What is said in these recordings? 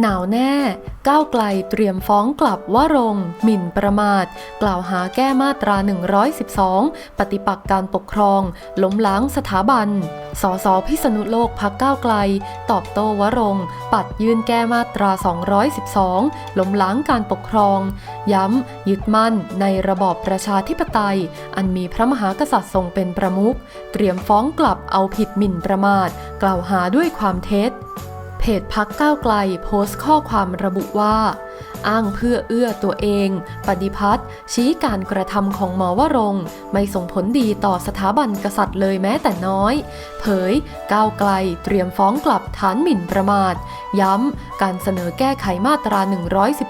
หนาวแน่ ก้าวไกลเตรียมฟ้องกลับว่ารงหมิ่นประมาท กล่าวหาแก้มาตรา 112 ปฏิปักษ์การปกครอง ล้มล้างสถาบัน สสพิษณุโลกพักก้าวไกล ตอบโต้วรงปัดยื่นแก้มาตรา 212 ล้มล้างการปกครอง ย้ำ ยึดมั่นในระบอบประชาธิปไตย อันมีพระมหากษัตริย์ทรงเป็นประมุข เตรียมฟ้องกลับเอาผิดหมิ่นประมาท กล่าวหาด้วยความเท็จ เพจพักก้าวไกลโพสต์ข้อความระบุว่า อ้างเพื่อเอื้อตัวเอง ปฏิพัฒน์ชี้การกระทำของหมอวรงไม่ส่งผลดีต่อสถาบันกษัตริย์เลยแม้แต่น้อย เผย ก้าวไกลเตรียมฟ้องกลับฐานหมิ่นประมาท ย้ำ การเสนอแก้ไขมาตรา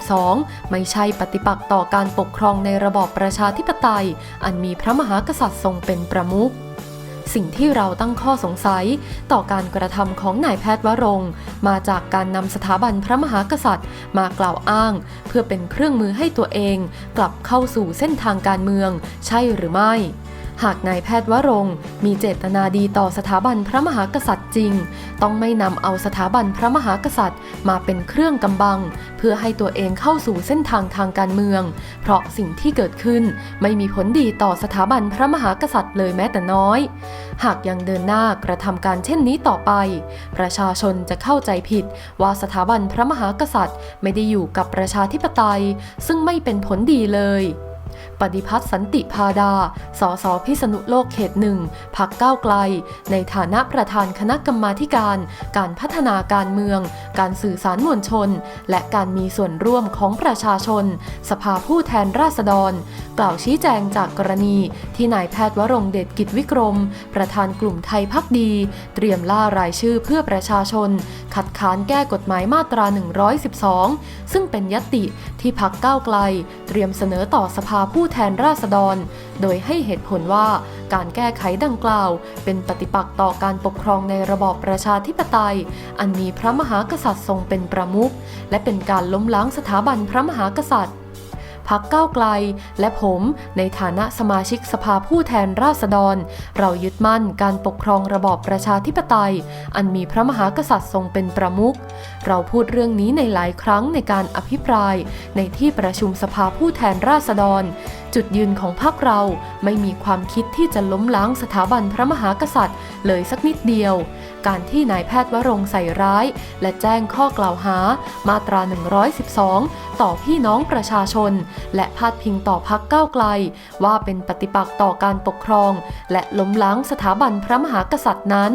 112 ไม่ใช่ปฏิปักษ์ต่อการปกครองในระบอบประชาธิปไตย อันมีพระมหากษัตริย์ทรงเป็นประมุข สิ่งที่เราตั้งข้อสงสัย ต่อการกระทำของนายแพทย์วรง มาจากการนำสถาบันพระมหากษัตริย์ มากล่าวอ้าง เพื่อเป็นเครื่องมือให้ตัวเอง กลับเข้าสู่เส้นทางการเมือง ใช่หรือไม่ หากนายแพทย์วรงมีเจตนาดีต่อสถาบันพระมหากษัตริย์จริง ต้องไม่นำเอาสถาบันพระมหากษัตริย์ มาเป็นเครื่องกำบัง เพื่อให้ตัวเองเข้าสู่เส้นทางทางการเมือง เพราะสิ่งที่เกิดขึ้นไม่มีผลดีต่อสถาบันพระมหากษัตริย์เลยแม้แต่น้อย หากยังเดินหน้ากระทำการเช่นนี้ต่อไป ประชาชนจะเข้าใจผิดว่าสถาบันพระมหากษัตริย์ ไม่ได้อยู่กับประชาธิปไตย ซึ่งไม่เป็นผลดีเลย ปฏิพัฒน์สันติพาดา สสพิษณุโลกเขตหนึ่งพักก้าวไกล ในฐานะประธานคณะกรรมาการ การพัฒนาการเมืองการสื่อสารมวลชน และการมีส่วนร่วมของประชาชน สภาผู้แทนราษฎร กล่าวชี้แจงจากกรณีที่นายแพทย์วรงเดชกิจวิกรม ประธานกลุ่มไทยพักดี เตรียมล่ารายชื่อเพื่อประชาชน คัดค้านแก้กฎหมายมาตรา 112 ซึ่งเป็นยติที่พักก้าวไกล เตรียมเสนอต่อสภาผู้แทนราษฎร โดยให้เหตุผลว่า การแก้ไขดังกล่าว เป็นปฏิปักษ์ต่อการปกครองในระบอบประชาธิปไตย อันมีพระมหากษัตริย์ทรงเป็นประมุขและเป็นการล้มล้างสถาบันพระมหากษัตริย์พักก้าวไกล และผมในฐานะสมาชิกสภาผู้แทนราษฎร เรายึดมั่นการปกครองระบอบประชาธิปไตย อันมีพระมหากษัตริย์ทรงเป็นประมุข เราพูดเรื่องนี้ในหลายครั้งในการอภิปราย ในที่ประชุมสภาผู้แทนราษฎร จุดยืนของพรรคเราไม่มีความคิดที่จะล้มล้างสถาบันพระมหากษัตริย์ เลยสักนิดเดียว การที่นายแพทย์วรงใส่ร้าย และแจ้งข้อกล่าวหามาตรา 112 ต่อพี่น้องประชาชน และพาดพิงต่อพักก้าวไกล ว่าเป็นปฏิปักษ์ต่อการปกครอง และล้มล้างสถาบันพระมหากษัตริย์นั้น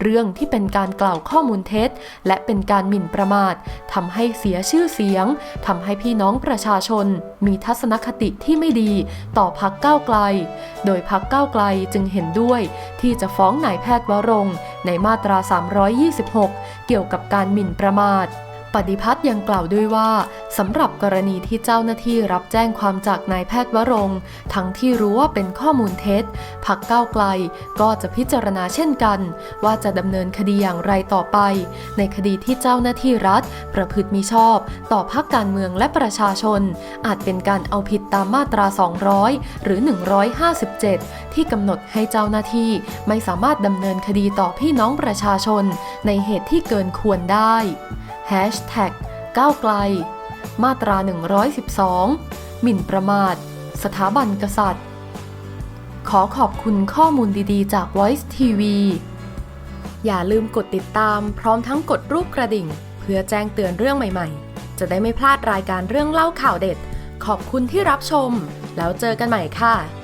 เรื่องที่เป็นการกล่าวข้อมูลเท็จ และเป็นการหมิ่นประมาททำให้เสียชื่อเสียงทำให้พี่น้องประชาชน มีทัศนคติที่ไม่ดี ต่อพักก้าวไกล โดยพักก้าวไกลจึงเห็นด้วย ที่จะฟ้องนายแพทย์วรงค์ในมาตรา 326 เกี่ยวกับการหมิ่นประมาท ปฏิพัฒน์ยังกล่าวด้วยว่าสำหรับกรณีที่เจ้าหน้าที่รับแจ้งความจากนายแพทย์วรงทั้งที่รู้ว่าเป็นข้อมูลเท็จพักก้าวไกลก็จะพิจารณาเช่นกัน ว่าจะดำเนินคดีอย่างไรต่อไป ในคดีที่เจ้าหน้าที่รัฐ ประพฤติมิชอบ ต่อพักการเมืองและประชาชน อาจเป็นการเอาผิดตามมาตรา 200 หรือ 157 ที่กำหนดให้เจ้าหน้าที่ไม่สามารถดำเนินคดีต่อพี่น้องประชาชน ในเหตุที่เกินควรได้ ก้าวไกล มาตรา 112 หมิ่นประมาท สถาบันกษัตริย์ ขอขอบคุณข้อมูลดีๆ จาก Voice TV อย่าลืมกดติดตามพร้อมทั้งกดรูปกระดิ่ง เพื่อแจ้งเตือนเรื่องใหม่ๆ จะได้ไม่พลาดรายการเรื่องเล่าข่าวเด็ด ขอบคุณที่รับชม แล้วเจอกันใหม่ค่ะ